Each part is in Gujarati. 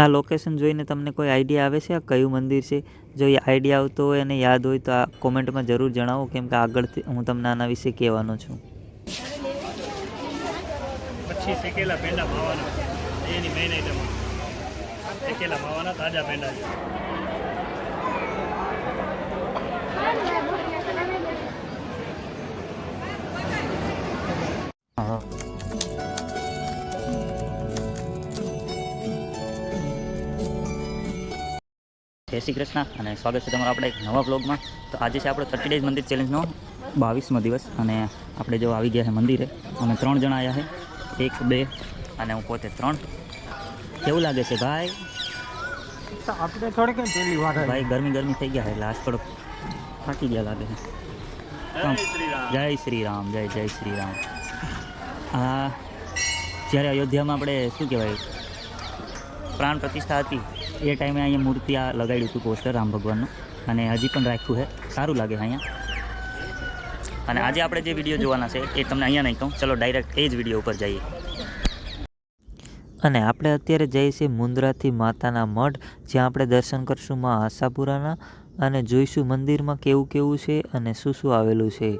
આ લોકેશન જોઈને તમને કોઈ આઈડિયા આવે છે? આ કયું મંદિર છે? જો એ આઈડિયા આવતો હોય અને યાદ હોય તો આ કોમેન્ટમાં જરૂર જણાવો કેમ કે આગળથી હું તમને આના વિશે કહેવાનો છું. પછી શેકેલા પેંડા માવાના. એની મેઇન આઈટમ શેકેલા માવાના તાજા પેંડા છે. જય શ્રી કૃષ્ણ અને સ્વાગત છે તમારું આપણે એક નવા બ્લોગમાં તો આજે છે આપણો થર્ટી ડેઝ મંદિર ચેલેન્જનો બાવીસમો દિવસ અને આપણે જો આવી ગયા છે મંદિરે અમે ત્રણ જણા આવ્યા છે. એક બે અને હું પોતે ત્રણ. કેવું લાગે છે ભાઈ? આપણે થોડીક પેલી વાર ભાઈ ગરમી ગરમી થઈ ગયા છે એટલે આજ થોડોક થાકી ગયા લાગે છે. જય શ્રી રામ જય જય શ્રી રામ હા જ્યારે અયોધ્યામાં આપણે શું કહેવાય? પ્રાણ પ્રતિષ્ઠા હતી એ ટાઈમે અહીંયા મૂર્તિ આ લગાડ્યું હતું પોસ્ટર રામ ભગવાનનું. અને હજી પણ રાખ્યું છે. સારું લાગે અહીંયા. અને આજે આપણે જે વીડિયો જોવાના છે, એ તમને અહીંયા નહીં કહું. ચલો ડાયરેક્ટ એ જ વીડિયો ઉપર જઈએ. અને આપણે અત્યારે જઈએ છીએ મુન્દ્રાથી માતાના મઠ જ્યાં આપણે દર્શન કરશું માં આશાપુરાના અને જોઈશું મંદિરમાં કેવું કેવું છે અને શું શું આવેલું છે.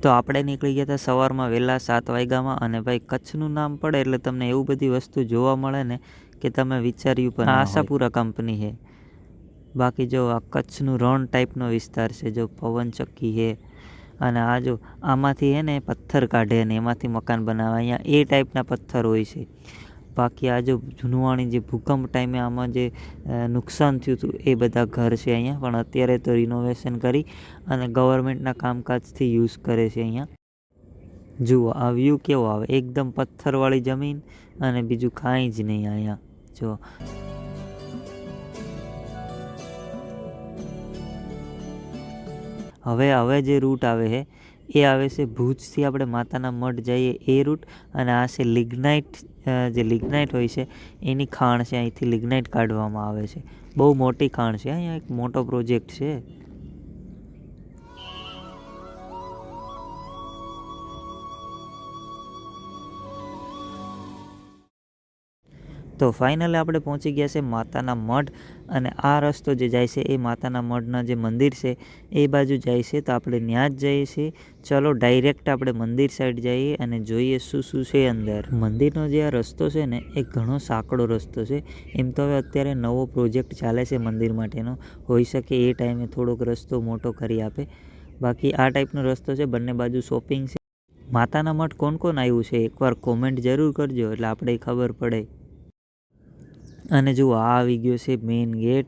તો આપણે નીકળી ગયા હતા સવારમાં વહેલા સાત વાગ્યામાં અને ભાઈ કચ્છનું નામ પડે એટલે તમને એવું બધી વસ્તુ જોવા મળે ને કે તમે વિચાર્યું પણ આશાપુરા કંપની છે બાકી જો આ કચ્છનું રણ ટાઈપનો વિસ્તાર છે જો પવનચક્કી છે અને આ જો આમાંથી હે ને પથ્થર કાઢે ને એમાંથી મકાન બનાવે અહીંયા એ ટાઈપના પથ્થર હોય છે. બાકી આ જો જૂનવાણી જે ભૂકંપ ટાઈમે આમાં જે નુકસાન થયું હતું એ બધા ઘર છે અહીંયા પણ અત્યારે તો રિનોવેશન કરી અને ગવર્મેન્ટના કામકાજથી યુઝ કરે છે અહીંયા. જુઓ, આ વ્યૂ કેવો આવે? એકદમ પથ્થરવાળી જમીન અને બીજું કાંઈ જ નહીં અહીંયા. જો હવે હવે જે રૂટ આવે છે એ આવે છે ભુજથી આપણે માતાના મઠ જઈએ એ રૂટ અને આ છે લિગ્નાઇટ જે લિગ્નાઇટ હોય છે, એની ખાણ છે અહીંથી લિગ્નાઇટ કાઢવામાં આવે છે. બહુ મોટી ખાણ છે, અહીંયા એક મોટો પ્રોજેક્ટ છે. તો ફાઇનલી આપણે પહોંચી ગયા છે માતાના મઢ અને આ રસ્તો જે જાય છે એ માતાના મઢના જે મંદિર છે એ બાજુ જાય છે તો આપણે ત્યાં જ જઈએ છીએ. ચલો ડાયરેક્ટ આપણે મંદિર સાઈડ જઈએ અને જોઈએ શું શું છે અંદર. મંદિરનો જે આ રસ્તો છે ને એ ઘણો સાંકડો રસ્તો છે. એમ તો હવે અત્યારે નવો પ્રોજેક્ટ ચાલે છે મંદિર માટેનો. હોઈ શકે એ ટાઈમે થોડોક રસ્તો મોટો કરી આપે. બાકી આ ટાઈપનો રસ્તો છે, બંને બાજુ શોપિંગ છે. માતાના મઠ કોણ કોણ આવ્યું છે? એકવાર કોમેન્ટ જરૂર કરજો એટલે આપણે ખબર પડે. અને જુઓ, આ આવી ગયો છે મેઇન ગેટ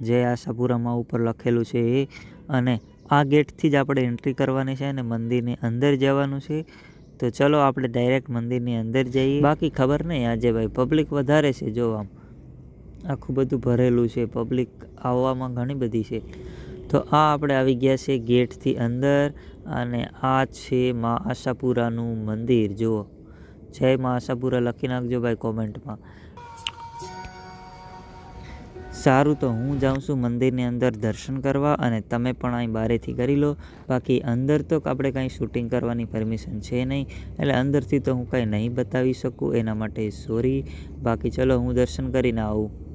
જે આ સાપુરામાં ઉપર લખેલું છે. એ અને આ ગેટથી જ આપણે એન્ટ્રી કરવાની છે અને મંદિરની અંદર જવાનું છે. તો ચલો, આપણે ડાયરેક્ટ મંદિરની અંદર જઈએ. બાકી ખબર નહીં આજે ભાઈ પબ્લિક વધારે છે, જો આમ. આખું બધું ભરેલું છે પબ્લિક આવવામાં ઘણી બધી છે. તો આ આપણે આવી ગયા છે ગેટથી અંદર, અને આ છે મા આશાપુરાનું મંદિર, જુઓ. જય મા આશાપુરા, લખી નાખજો ભાઈ કોમેન્ટમાં સારું તો હું જાઉં છું મંદિરની અંદર દર્શન કરવા અને તમે પણ અહીં બારેથી કરી લો. બાકી અંદર તો આપણે કાંઈ શૂટિંગ કરવાની પરમિશન છે નહીં. એટલે અંદરથી તો હું કાંઈ નહીં બતાવી શકું, એના માટે સોરી બાકી ચલો હું દર્શન કરીને આવું.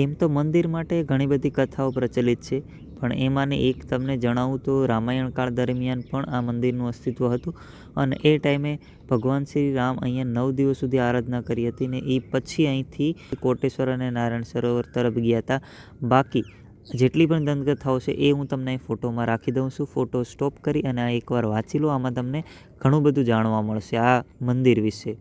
એમ તો મંદિર માટે ઘણી બધી કથાઓ પ્રચલિત છે, પણ એમાંની એક તમને જણાવું તો રામાયણ કાળ દરમિયાન પણ આ મંદિરનું અસ્તિત્વ હતું અને એ ટાઈમે ભગવાન શ્રી રામ અહીંયા નવ દિવસ સુધી આરાધના કરી હતી ને એ પછી અહીંથી કોટેશ્વર અને નારાયણ સરોવર તરફ ગયા હતા બાકી જેટલી પણ દંતકથાઓ છે એ હું તમને ફોટોમાં રાખી દઉં છું. ફોટો સ્ટોપ કરી અને આ એકવાર વાંચી લો. આમાં તમને ઘણું બધું જાણવા મળશે આ મંદિર વિશે.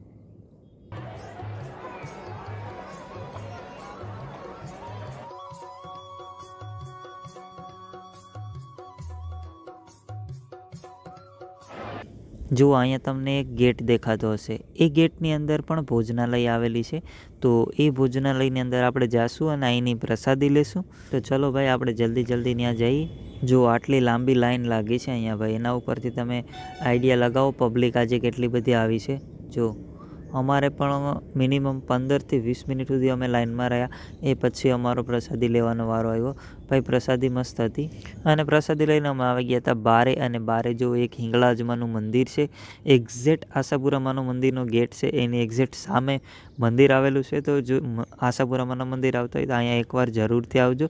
જો અહીંયા તમને એક ગેટ દેખાતો હશે, એ ગેટની અંદર પણ ભોજનાલય આવેલી છે. તો એ ભોજનાલયની અંદર આપણે જાશું અને અહીંની પ્રસાદી લેશું. તો ચલો ભાઈ, આપણે જલ્દી જલ્દી ત્યાં જઈએ. જો આટલી લાંબી લાઈન લાગી છે અહીંયા ભાઈ, એના ઉપરથી તમે આઈડિયા લગાવો, પબ્લિક આજે કેટલી બધી આવી છે. જો. અમારે પણ મિનિમમ પંદરથી વીસ મિનિટ સુધી અમે લાઈનમાં રહ્યા. એ પછી અમારો પ્રસાદી લેવાનો વારો આવ્યો. ભાઈ, પ્રસાદી મસ્ત હતી. અને પ્રસાદી લઈને અમે આવી ગયા હતા બારે અને બારે જો એક હિંગળાજમાનું મંદિર છે. એક્ઝેક્ટ આશાપુરામાનું મંદિરનો ગેટ છે. એની એક્ઝેક્ટ સામે મંદિર આવેલું છે. તો જો આશાપુરામાનું મંદિર આવતા હોય તો અહીંયા એકવાર જરૂરથી આવજો.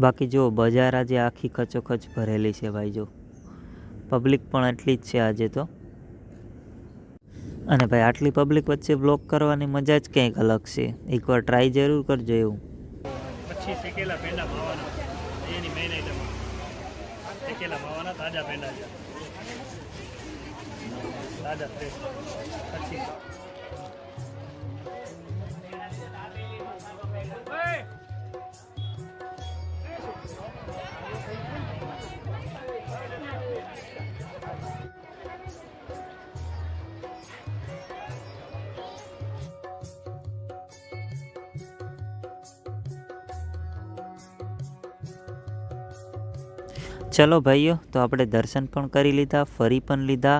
બાકી જો બજાર આજે આખી ખચોખચ ભરેલી છે ભાઈ જો. પબ્લિક પણ એટલી જ છે આજે તો. અને ભાઈ, આટલી પબ્લિક વચ્ચે બ્લોક કરવાની મજા જ કંઈક અલગ છે. એકવાર ટ્રાય જરૂર કરજો એવું. પછી શેકેલા પેંડા માવાના. એની મેઇન આઈટમ શેકેલા માવાના, તાજા પેંડા છે. તાજા ફ્રેશ પછી ચલો ભાઈઓ, તો આપણે દર્શન પણ કરી લીધા, ફરી પણ લીધા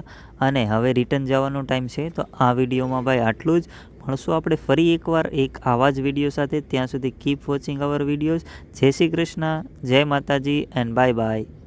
અને હવે રિટર્ન જવાનો ટાઈમ છે. તો આ વિડીયોમાં ભાઈ આટલું જ. મળશું આપણે ફરી એકવાર એક આવા જ વીડિયો સાથે. ત્યાં સુધી કીપ વોચિંગ અવર વિડીયોઝ જય શ્રી કૃષ્ણ, જય માતાજી એન્ડ બાય બાય